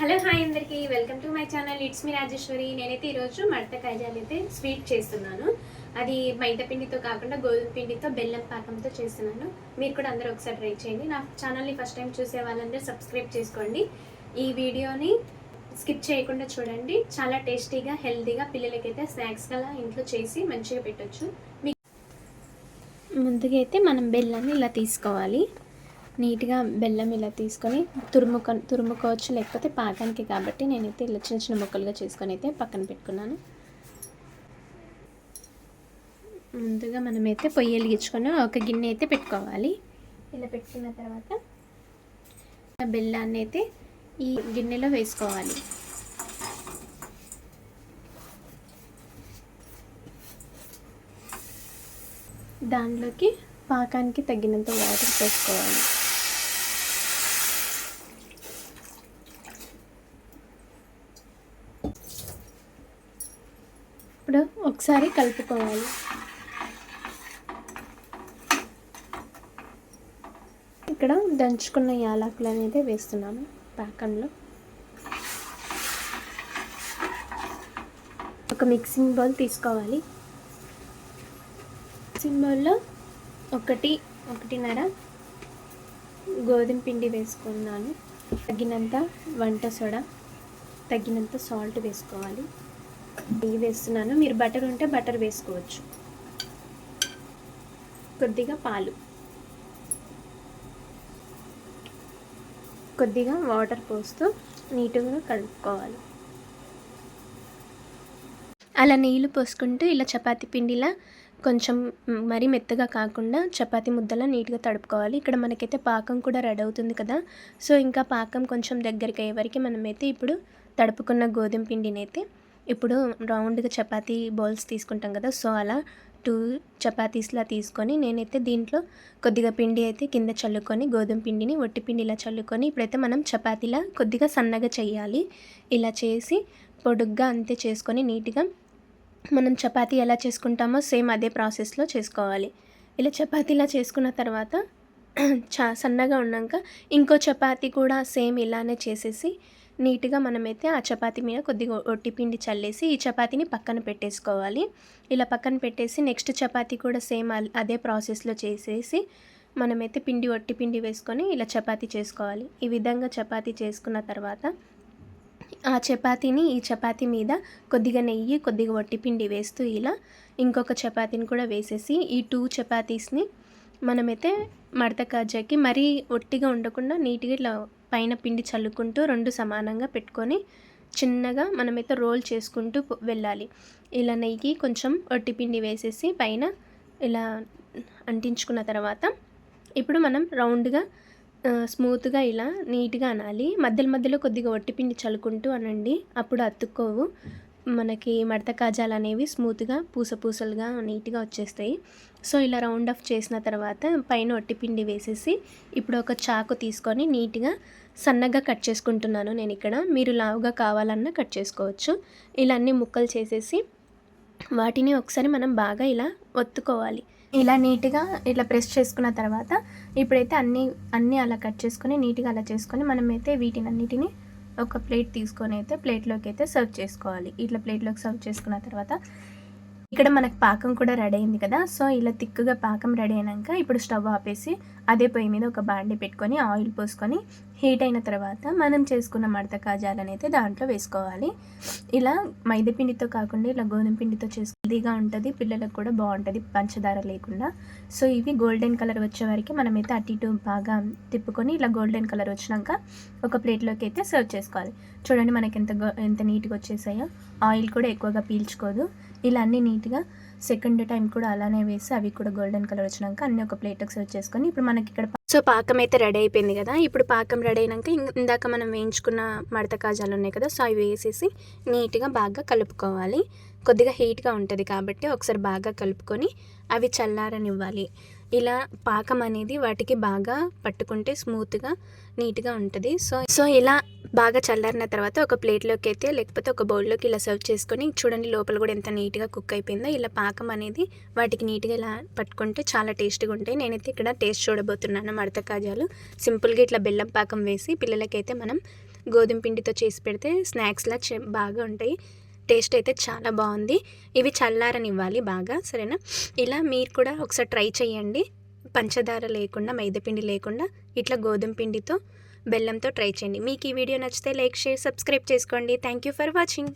Hello hi అందరికీ. Welcome to my channel. It's me Rajeshwari. నేనైతే ఈరోజు మడత కాయజాలు అయితే స్వీట్ చేస్తున్నాను. అది మైదా పిండితో కాకుండా గోధుమ పిండితో బెల్లం పాకంతో చేస్తున్నాను. మీరు కూడా అందరూ ఒకసారి ట్రై చేయండి. నా ఛానల్ని ఫస్ట్ టైం చూసే వాళ్ళందరూ సబ్స్క్రైబ్ చేసుకోండి. ఈ వీడియోని స్కిప్ చేయకుండా చూడండి. చాలా టేస్టీగా హెల్తీగా పిల్లలకైతే స్నాక్స్ గలా ఇంట్లో చేసి మంచిగా పెట్టొచ్చు. మీ ముందుగా అయితే మనం బెల్లాన్ని ఇలా తీసుకోవాలి. నీట్గా బెల్లం ఇలా తీసుకొని తురుముక తురుముకోవచ్చు లేకపోతే పాకానికి కాబట్టి నేనైతే ఇలా చిన్న చిన్న ముక్కలుగా చేసుకొని అయితే పక్కన పెట్టుకున్నాను. ముందుగా మనమైతే పొయ్యి వెలిగించుకొని ఒక గిన్నె అయితే పెట్టుకోవాలి. ఇలా పెట్టుకున్న తర్వాత బెల్లాన్ని అయితే ఈ గిన్నెలో వేసుకోవాలి. దానిలోకి పాకానికి తగినంత వాటర్ పోసుకోవాలి. ఇప్పుడు ఒకసారి కలుపుకోవాలి. ఇక్కడ దంచుకున్న యాలకులు అనేది వేస్తున్నాను పాకంలో ఒక మిక్సింగ్ బౌల్ తీసుకోవాలి. మిక్సింగ్ బౌల్లో ఒకటి ఒకటిన్నర గోధుమ పిండి వేసుకున్నాను. తగినంత వంట సోడా తగినంత సాల్ట్ వేసుకోవాలి. నెయ్యి వేస్తున్నాను. మీరు బటర్ ఉంటే బటర్ వేసుకోవచ్చు. కొద్దిగా పాలు. కొద్దిగా వాటర్ పోస్తూ నీట్గా కలుపుకోవాలి. అలా నీళ్ళు పోసుకుంటూ ఇలా చపాతి పిండిలా కొంచెం మరీ మెత్తగా కాకుండా చపాతీ ముద్దలా నీట్గా తడుపుకోవాలి. ఇక్కడ మనకైతే పాకం కూడా రెడీ అవుతుంది కదా. సో ఇంకా పాకం కొంచెం దగ్గరికి అయ్యే వరకు మనమైతే ఇప్పుడు తడుపుకున్న గోధుమ పిండిని అయితే ఇప్పుడు రౌండ్గా చపాతీ బౌల్స్ తీసుకుంటాం కదా సో అలా టూ చపాతీస్లా తీసుకొని నేనైతే దీంట్లో కొద్దిగా పిండి అయితే కింద చల్లుకొని గోధుమ పిండిని ఒట్టి పిండి ఇలా చల్లుకొని ఇప్పుడైతే మనం చపాతీలా కొద్దిగా సన్నగా చేయాలి. ఇలా చేసి పొడుగ్గా అంతే చేసుకొని నీట్గా మనం చపాతీ ఎలా చేసుకుంటామో సేమ్ అదే ప్రాసెస్లో చేసుకోవాలి. ఇలా చపాతీలా చేసుకున్న తర్వాత చా సన్నగా ఉన్నాక ఇంకో చపాతీ కూడా సేమ్ ఇలానే చేసేసి నీట్గా మనమైతే ఆ చపాతీ మీద కొద్దిగా ఒట్టి పిండి చల్లేసి ఈ చపాతీని పక్కన పెట్టేసుకోవాలి. ఇలా పక్కన పెట్టేసి నెక్స్ట్ చపాతీ కూడా సేమ్ అదే ప్రాసెస్లో చేసేసి మనమైతే పిండి ఒట్టి పిండి వేసుకొని ఇలా చపాతీ చేసుకోవాలి. ఈ విధంగా చపాతీ చేసుకున్న తర్వాత ఆ చపాతీని ఈ చపాతీ మీద కొద్దిగా నెయ్యి కొద్దిగా వట్టిపిండి వేస్తూ ఇలా ఇంకొక చపాతీని కూడా వేసేసి ఈ టూ చపాతీస్ని మనమైతే మడత కాజాకి మరీ ఒట్టిగా ఉండకుండా నీట్గా ఇట్లా పైన పిండి చల్లుకుంటూ రెండు సమానంగా పెట్టుకొని చిన్నగా మనమైతే రోల్ చేసుకుంటూ వెళ్ళాలి. ఇలా నెయ్యి కొంచెం ఒట్టిపిండి వేసేసి పైన ఇలా అంటించుకున్న తర్వాత ఇప్పుడు మనం రౌండ్గా స్మూత్గా ఇలా నీట్గా అనాలి. మధ్యలో మధ్యలో కొద్దిగా ఒట్టిపిండి చల్లుకుంటూ అనండి. అప్పుడు అతుక్కోవు. మనకి మడత కాజాలు అనేవి స్మూత్గా పూస పూసలుగా నీట్గా వచ్చేస్తాయి. సో ఇలా రౌండ్ ఆఫ్ చేసిన తర్వాత పైన ఒట్టిపిండి వేసేసి ఇప్పుడు ఒక చాకు తీసుకొని నీట్గా సన్నగా కట్ చేసుకుంటున్నాను నేను ఇక్కడ. మీరు లావుగా కావాలన్నా కట్ చేసుకోవచ్చు. ఇలా అన్ని ముక్కలు చేసేసి వాటిని ఒకసారి మనం బాగా ఇలా ఒత్తుకోవాలి. ఇలా నీట్గా ఇట్లా ప్రెస్ చేసుకున్న తర్వాత ఇప్పుడైతే అన్నీ అన్నీ అలా కట్ చేసుకొని నీట్గా అలా చేసుకొని మనమైతే వీటిని అన్నిటిని ఒక ప్లేట్ తీసుకొని అయితే ప్లేట్లోకి అయితే సర్వ్ చేసుకోవాలి. ఇట్లా ప్లేట్లోకి సర్వ్ చేసుకున్న తర్వాత ఇక్కడ మనకు పాకం కూడా రెడీ అయింది కదా. సో ఇలా తిక్కుగా పాకం రెడీ అయినాక ఇప్పుడు స్టవ్ ఆపేసి అదే పొయ్యి మీద ఒక బాండి పెట్టుకొని ఆయిల్ పోసుకొని హీట్ అయిన తర్వాత మనం చేసుకున్న మడత కాజాలను అయితే దాంట్లో వేసుకోవాలి. ఇలా మైదా పిండితో కాకుండా ఇలా గోధుమ పిండితో చేసుకుందిగా ఉంటుంది పిల్లలకు కూడా బాగుంటుంది పంచదార లేకుండా. సో ఇవి గోల్డెన్ కలర్ వచ్చే వరకు మనమైతే అటు ఇటు బాగా తిప్పుకొని ఇలా గోల్డెన్ కలర్ వచ్చినాక ఒక ప్లేట్లోకి అయితే సర్వ్ చేసుకోవాలి. చూడండి మనకి ఎంత ఎంత నీట్గా వచ్చేసాయో. ఆయిల్ కూడా ఎక్కువగా పీల్చుకోదు. ఇలా అన్నీ నీట్గా సెకండ్ టైం కూడా అలానే వేసి అవి కూడా గోల్డెన్ కలర్ వచ్చినాక అన్నీ ఒక ప్లేట్కి సర్వ్ చేసుకొని ఇప్పుడు మనకి ఇక్కడ సో పాకం అయితే రెడీ అయిపోయింది కదా. ఇప్పుడు పాకం రెడీ అయినాక ఇందాక మనం వేయించుకున్న మడత కాజాలు ఉన్నాయి కదా సో అవి వేసేసి నీట్గా బాగా కలుపుకోవాలి. కొద్దిగా హీట్గా ఉంటుంది కాబట్టి ఒకసారి బాగా కలుపుకొని అవి చల్లారనివ్వాలి. ఇలా పాకం అనేది వాటికి బాగా పట్టుకుంటే స్మూత్గా నీట్గా ఉంటుంది. సో సో ఇలా బాగా చల్లారిన తర్వాత ఒక ప్లేట్లోకి అయితే లేకపోతే ఒక బౌల్లోకి ఇలా సర్వ్ చేసుకొని చూడండి లోపల కూడా ఎంత నీట్గా కుక్ అయిపోయిందో. ఇలా పాకం అనేది వాటికి నీట్గా ఇలా పట్టుకుంటే చాలా టేస్ట్గా ఉంటాయి. నేనైతే ఇక్కడ టేస్ట్ చూడబోతున్నాను మడత కాజాలు. సింపుల్గా ఇట్లా బెల్లం పాకం వేసి పిల్లలకైతే మనం గోధుమ పిండితో చేసి పెడితే స్నాక్స్లా బాగా ఉంటాయి. టేస్ట్ అయితే చాలా బాగుంది. ఇవి చల్లారనివ్వాలి బాగా సరేనా? ఇలా మీరు కూడా ఒకసారి ట్రై చేయండి. పంచదార లేకుండా మైదాపిండి లేకుండా ఇట్లా గోధుమ పిండితో బెల్లంతో ట్రై చేయండి. మీకు ఈ వీడియో నచ్చితే లైక్ షేర్ సబ్స్క్రైబ్ చేసుకోండి. Thank you for watching